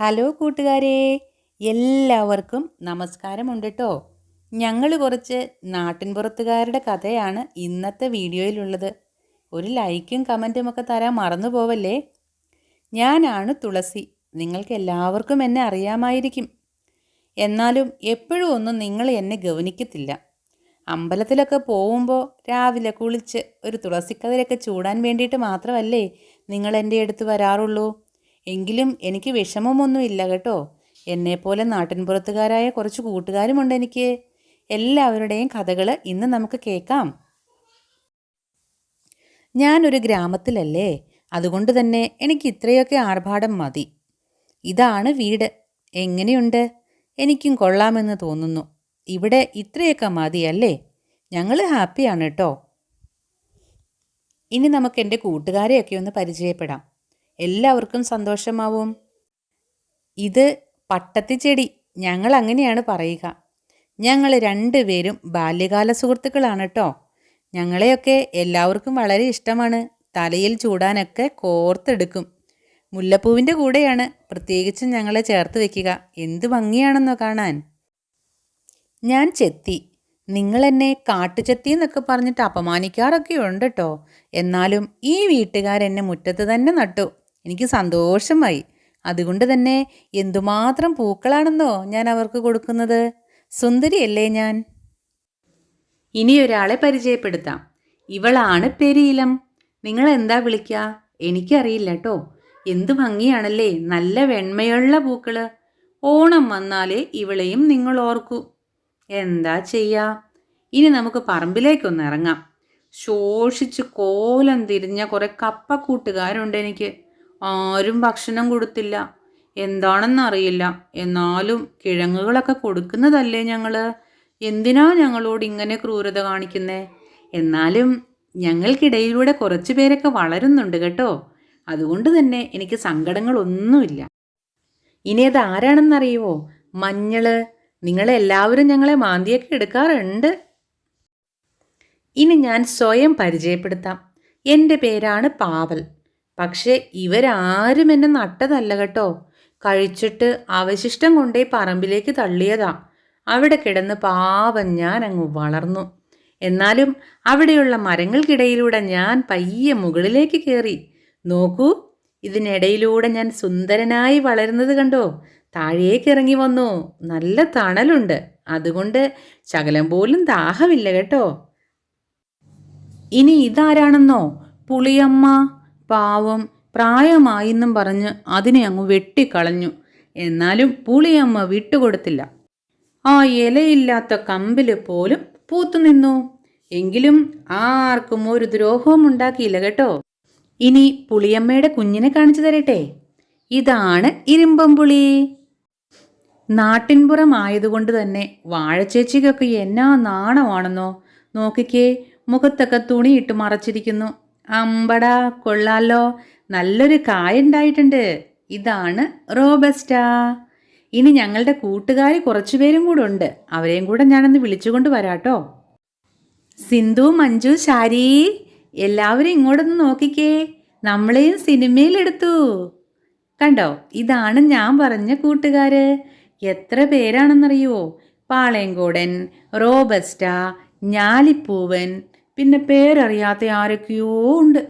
Hello കൂട്ടുകാരെ എല്ലാവർക്കും നമസ്കാരമുണ്ട് കേട്ടോ ഞങ്ങൾ കുറച്ച് നാട്ടിൻപുറത്തുകാരുടെ കഥയാണ് ഇന്നത്തെ വീഡിയോയിലുള്ളത്. ഒരു ലൈക്കും കമന്റും ഒക്കെ തരാൻ മറന്നു പോവല്ലേ? ഞാനാണ് തുളസി. നിങ്ങൾക്ക് എല്ലാവർക്കും എന്നെ അറിയാമായിരിക്കും. എന്നാലും എപ്പോഴും ഒന്നും നിങ്ങൾ എന്നെ ഗവനിക്കത്തില്ല. അമ്പലത്തിലൊക്കെ പോകുമ്പോൾ രാവിലെ കുളിച്ച് ഒരു തുളസിക്കതിരൊക്കെ ചൂടാൻ വേണ്ടിയിട്ട് മാത്രമല്ലേ നിങ്ങൾ എന്റെ അടുത്ത് വരാറുള്ളൂ? എങ്കിലും എനിക്ക് വിഷമമൊന്നുമില്ല കേട്ടോ. എന്നെപ്പോലെ നാട്ടിൻപുറത്തുകാരായ കുറച്ച് കൂട്ടുകാരുമുണ്ട് എനിക്ക്. എല്ലാവരുടെയും കഥകൾ ഇന്ന് നമുക്ക് കേൾക്കാം. ഞാനൊരു ഗ്രാമത്തിലല്ലേ. അതുകൊണ്ട് തന്നെ എനിക്ക് ഇത്രയൊക്കെ ആർഭാടം മതി. ഇതാണ് വീട്. എങ്ങനെയുണ്ട്? എനിക്കും കൊള്ളാമെന്ന് തോന്നുന്നു. ഇവിടെ ഇത്രയൊക്കെ മതിയല്ലേ? ഞങ്ങൾ ഹാപ്പിയാണ് കേട്ടോ. ഇനി നമുക്ക് എന്റെ കൂട്ടുകാരെയൊക്കെ ഒന്ന് പരിചയപ്പെടാം. എല്ലാവർക്കും സന്തോഷമാവും. ഇത് പട്ടത്തി ചെടി. ഞങ്ങൾ അങ്ങനെയാണ് പറയുക. ഞങ്ങൾ രണ്ടുപേരും ബാല്യകാല സുഹൃത്തുക്കളാണ് കേട്ടോ ഞങ്ങളെയൊക്കെ എല്ലാവർക്കും വളരെ ഇഷ്ടമാണ്. തലയിൽ ചൂടാനൊക്കെ കോർത്തെടുക്കും. മുല്ലപ്പൂവിന്റെ കൂടെയാണ് പ്രത്യേകിച്ചും ഞങ്ങളെ ചേർത്ത് വെക്കുക. എന്ത് ഭംഗിയാണെന്നോ കാണാൻ. ഞാൻ ചെത്തി. നിങ്ങൾ എന്നെ കാട്ടുചെത്തി എന്നൊക്കെ പറഞ്ഞിട്ട് അപമാനിക്കാറൊക്കെ ഉണ്ട് കേട്ടോ എന്നാലും ഈ വീട്ടുകാരെന്നെ മുറ്റത്ത് തന്നെ നട്ടു. എനിക്ക് സന്തോഷമായി. അതുകൊണ്ട് തന്നെ എന്തുമാത്രം പൂക്കളാണെന്നോ ഞാൻ അവർക്ക് കൊടുക്കുന്നത്? സുന്ദരിയല്ലേ ഞാൻ? ഇനി ഒരാളെ പരിചയപ്പെടുത്താം. ഇവളാണ് പെരിയിലം. നിങ്ങൾ എന്താ വിളിക്കുക എനിക്കറിയില്ല കേട്ടോ എന്ത് ഭംഗിയാണല്ലേ. നല്ല വെണ്മയുള്ള പൂക്കൾ. ഓണം വന്നാലേ ഇവളെയും നിങ്ങൾ ഓർക്കൂ. എന്താ ചെയ്യാ? ഇനി നമുക്ക് പറമ്പിലേക്കൊന്ന് ഇറങ്ങാം. ശോഷിച്ച് കോലം തിരിഞ്ഞ കുറേ കപ്പക്കൂട്ടുകാരുണ്ട് എനിക്ക്. ആരും ഭക്ഷണം കൊടുത്തില്ല. എന്താണെന്നറിയില്ല. എന്നാലും കിഴങ്ങുകളൊക്കെ കൊടുക്കുന്നതല്ലേ ഞങ്ങൾ എന്തിനാ ഞങ്ങളോട് ഇങ്ങനെ ക്രൂരത കാണിക്കുന്നേ? എന്നാലും ഞങ്ങൾക്കിടയിലൂടെ കുറച്ച് പേരൊക്കെ വളരുന്നുണ്ട് കേട്ടോ. അതുകൊണ്ട് തന്നെ എനിക്ക് സങ്കടങ്ങളൊന്നുമില്ല. ഇനി അത് ആരാണെന്നറിയുമോ മഞ്ഞൾ. നിങ്ങളെല്ലാവരും ഞങ്ങളെ മാന്തിയൊക്കെ എടുക്കാറുണ്ട്. ഇനി ഞാൻ സ്വയം പരിചയപ്പെടുത്താം. എന്റെ പേരാണ് പാവൽ. പക്ഷേ ഇവരാരും എന്നെ നട്ടതല്ല കേട്ടോ. കഴിച്ചിട്ട് അവശിഷ്ടം കൊണ്ടേ പറമ്പിലേക്ക് തള്ളിയതാ. അവിടെ കിടന്ന് പാവം ഞാൻ അങ്ങ് വളർന്നു. എന്നാലും അവിടെയുള്ള മരങ്ങൾക്കിടയിലൂടെ ഞാൻ പയ്യെ മുകളിലേക്ക് കയറി നോക്കൂ ഇതിനിടയിലൂടെ ഞാൻ സുന്ദരനായി വളരുന്നത് കണ്ടോ? താഴേക്ക് ഇറങ്ങി വന്നു. നല്ല തണലുണ്ട്. അതുകൊണ്ട് ശകലം പോലും ദാഹമില്ല കേട്ടോ. ഇനി ഇതാരാണെന്നോ? പുളിയമ്മ പാവം പ്രായമായിന്നും പറഞ്ഞ് അതിനെ അങ്ങ് വെട്ടിക്കളഞ്ഞു. എന്നാലും പുളിയമ്മ വിട്ടുകൊടുത്തില്ല. ആ ഇലയില്ലാത്ത കമ്പിൽ പോലും പൂത്തുനിന്നു എങ്കിലും ആർക്കും ഒരു ദ്രോഹവും ഉണ്ടാക്കിയില്ല കേട്ടോ. ഇനി പുളിയമ്മയുടെ കുഞ്ഞിനെ കാണിച്ചു തരട്ടെ. ഇതാണ് ഇരുമ്പം പുളി. നാട്ടിൻപുറം ആയതുകൊണ്ട് തന്നെ വാഴച്ചേച്ചിക്കൊക്കെ എന്നാ നാണമാണെന്നോ? നോക്കിക്കേ മുഖത്തൊക്കെ തുണിയിട്ട് മറച്ചിരിക്കുന്നു. അമ്പടാ കൊള്ളാലോ. നല്ലൊരു കായുണ്ടായിട്ടുണ്ട്. ഇതാണ് റോബസ്റ്റ. ഇനി ഞങ്ങളുടെ കൂട്ടുകാർ കുറച്ചുപേരും കൂടെ ഉണ്ട് അവരെയും കൂടെ ഞാനൊന്ന് വിളിച്ചുകൊണ്ട് വരാട്ടോ. സിന്ധു മഞ്ജു ശാരി എല്ലാവരും ഇങ്ങോട്ടൊന്ന് നോക്കിക്കേ. നമ്മളെയും സിനിമയിലെടുത്തു. കണ്ടോ? ഇതാണ് ഞാൻ പറഞ്ഞ കൂട്ടുകാര്. എത്ര പേരാണെന്നറിയോ പാളയങ്കോടൻ റോബസ്റ്റ ഞാലിപ്പൂവൻ പിന്നെ പേരറിയാത്ത ആരൊക്കെയോ ഉണ്ട്.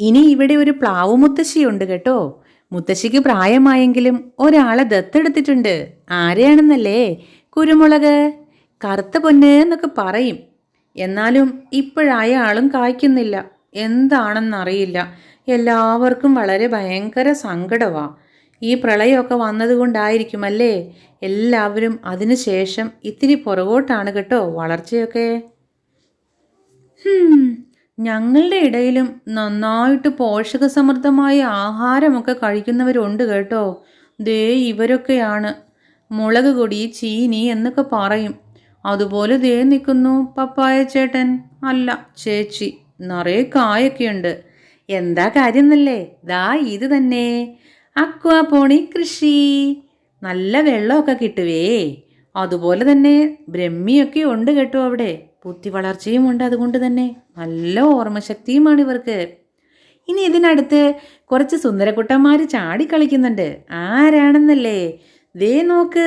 ഇനി ഇവിടെ ഒരു പ്ലാവ് മുത്തശ്ശിയുണ്ട് കേട്ടോ. മുത്തശ്ശിക്ക് പ്രായമായെങ്കിലും ഒരാളെ ദത്തെടുത്തിട്ടുണ്ട്. ആരെയാണെന്നല്ലേ? കുരുമുളക്. കറുത്ത പൊന്ന് എന്നൊക്കെ പറയും. എന്നാലും ഇപ്പോഴായ ആളും കായ്ക്കുന്നില്ല. എന്താണെന്നറിയില്ല. എല്ലാവർക്കും വളരെ ഭയങ്കര സങ്കടമാ ഈ പ്രളയമൊക്കെ വന്നതുകൊണ്ടായിരിക്കുമല്ലേ? എല്ലാവരും അതിനുശേഷം ഇത്തിരി പുറകോട്ടാണ് കേട്ടോ വളർച്ചയൊക്കെ. ഞങ്ങളുടെ ഇടയിലും നന്നായിട്ട് പോഷകസമൃദ്ധമായ ആഹാരമൊക്കെ കഴിക്കുന്നവരുണ്ട് കേട്ടോ. ദേ ഇവരൊക്കെയാണ്. മുളക് കൊടി ചീനി എന്നൊക്കെ പറയും. അതുപോലെ ദേ നിൽക്കുന്നു പപ്പായ ചേട്ടൻ. അല്ല ചേച്ചി. നിറയെ കായൊക്കെയുണ്ട്. എന്താ കാര്യം എന്നല്ലേ ദാ ഇത് തന്നെ. അക്വാപോണി കൃഷി. നല്ല വെള്ളമൊക്കെ കിട്ടുവേ. അതുപോലെ തന്നെ ബ്രഹ്മിയൊക്കെ ഉണ്ട് കേട്ടോ അവിടെ. ബുദ്ധി വളർച്ചയും ഉണ്ട് അതുകൊണ്ട് തന്നെ നല്ല ഓർമ്മശക്തിയുമാണ് ഇവർക്ക്. ഇനി ഇതിനടുത്ത് കുറച്ച് സുന്ദരക്കുട്ടന്മാർ ചാടിക്കളിക്കുന്നുണ്ട് ആരാണെന്നല്ലേ? ദേ നോക്ക്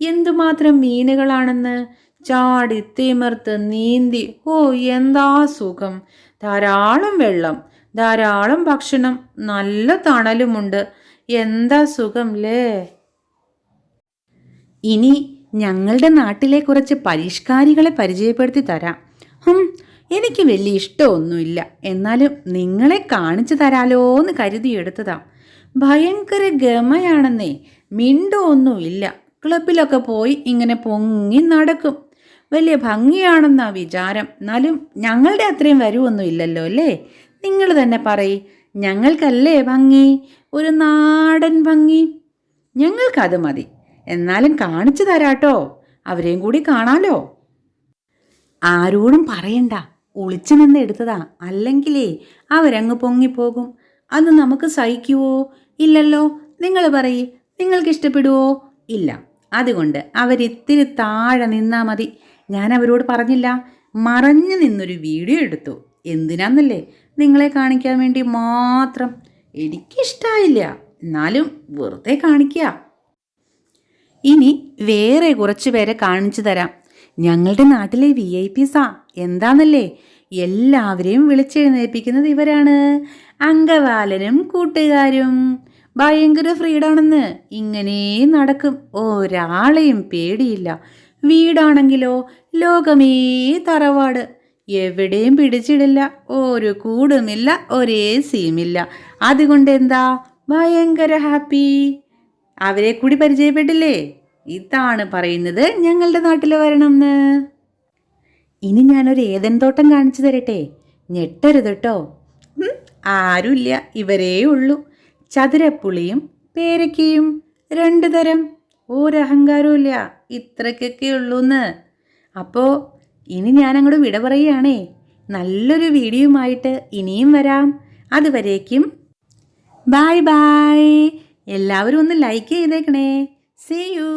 എന്തുമാത്രം മീനുകളാണെന്ന്. ചാടി തിമിർത്ത് നീന്തി ഓ എന്താ സുഖം. ധാരാളം വെള്ളം ധാരാളം ഭക്ഷണം നല്ല തണലുമുണ്ട്. എന്താ സുഖം ലേ? ഇനി ഞങ്ങളുടെ നാട്ടിലെ കുറച്ച് പരിഷ്കാരികളെ പരിചയപ്പെടുത്തി തരാം. ഹും എനിക്ക് വലിയ ഇഷ്ടമൊന്നുമില്ല. എന്നാലും നിങ്ങളെ കാണിച്ചു തരാലോ എന്ന് കരുതിയെടുത്തതാ ഭയങ്കര ഗമയാണെന്നേ മിണ്ടൊന്നുമില്ല. ക്ലബിലൊക്കെ പോയി ഇങ്ങനെ പൊങ്ങി നടക്കും. വലിയ ഭംഗിയാണെന്നാ വിചാരം. എന്നാലും ഞങ്ങളുടെ അത്രയും വരുമൊന്നും ഇല്ലല്ലോ അല്ലേ? നിങ്ങൾ തന്നെ പറയ്. ഞങ്ങൾക്കല്ലേ ഭംഗി? ഒരു നാടൻ ഭംഗി. ഞങ്ങൾക്കത് മതി. എന്നാലും കാണിച്ചു തരാട്ടോ. അവരെയും കൂടി കാണാലോ. ആരോടും പറയണ്ട. ഒളിച്ചു നിന്ന് എടുത്തതാ. അല്ലെങ്കിലേ അവരങ്ങ് പൊങ്ങിപ്പോകും. അത് നമുക്ക് സഹിക്കുവോ? ഇല്ലല്ലോ. നിങ്ങൾ പറയേ. നിങ്ങൾക്ക് ഇഷ്ടപ്പെടുവോ? ഇല്ല. അതുകൊണ്ട് അവരിത്തിരി താഴെ നിന്നാ മതി. ഞാൻ അവരോട് പറഞ്ഞില്ല. മറഞ്ഞു നിന്നൊരു വീഡിയോ എടുത്തു. എന്തിനാന്നല്ലേ? നിങ്ങളെ കാണിക്കാൻ വേണ്ടി മാത്രം. എനിക്കിഷ്ടായില്ല. എന്നാലും വെറുതെ കാണിക്കുക ഇനി വേറെ കുറച്ചു പേരെ കാണിച്ചു തരാം. ഞങ്ങളുടെ നാട്ടിലെ വി ഐ പിസാ എന്താണല്ലേ എല്ലാവരെയും വിളിച്ചെഴുന്നേൽപ്പിക്കുന്നത് ഇവരാണ്. അങ്കവാലനും കൂട്ടുകാരും. ഭയങ്കര ഫ്രീഡാണെന്ന് ഇങ്ങനെ നടക്കും. ഒരാളെയും പേടിയില്ല. വീടാണെങ്കിലോ ലോകമേ തറവാട്. എവിടെയും പിടിച്ചിടില്ല. ഒരു കൂടുമില്ല ഒരേ സീമില്ല. അതുകൊണ്ട് എന്താ ഭയങ്കര ഹാപ്പി. അവരെ കൂടി പരിചയപ്പെട്ടില്ലേ? ഇതാണ് പറയുന്നത് ഞങ്ങളുടെ നാട്ടിൽ വരണം എന്ന് ഇനി ഞാനൊരു ഏതൻ തോട്ടം കാണിച്ചു തരട്ടെ. ഞെട്ടരുത് കേട്ടോ ആരുമില്ല. ഇവരേ ഉള്ളൂ. ചതുരപ്പുളിയും പേരക്കയും രണ്ടു തരം. ഒരഹങ്കാരവും ഇല്ല ഇത്രയ്ക്കൊക്കെ ഉള്ളൂന്ന്. അപ്പോൾ ഇനി ഞാൻ അങ്ങോട്ട് വിട പറയുകയാണേ. നല്ലൊരു വീഡിയോയുമായിട്ട് ഇനിയും വരാം. അതുവരേക്കും. ബായ് ബായ് എല്ലാവരും ഒന്ന് ലൈക്ക് ചെയ്തേക്കണേ. Say you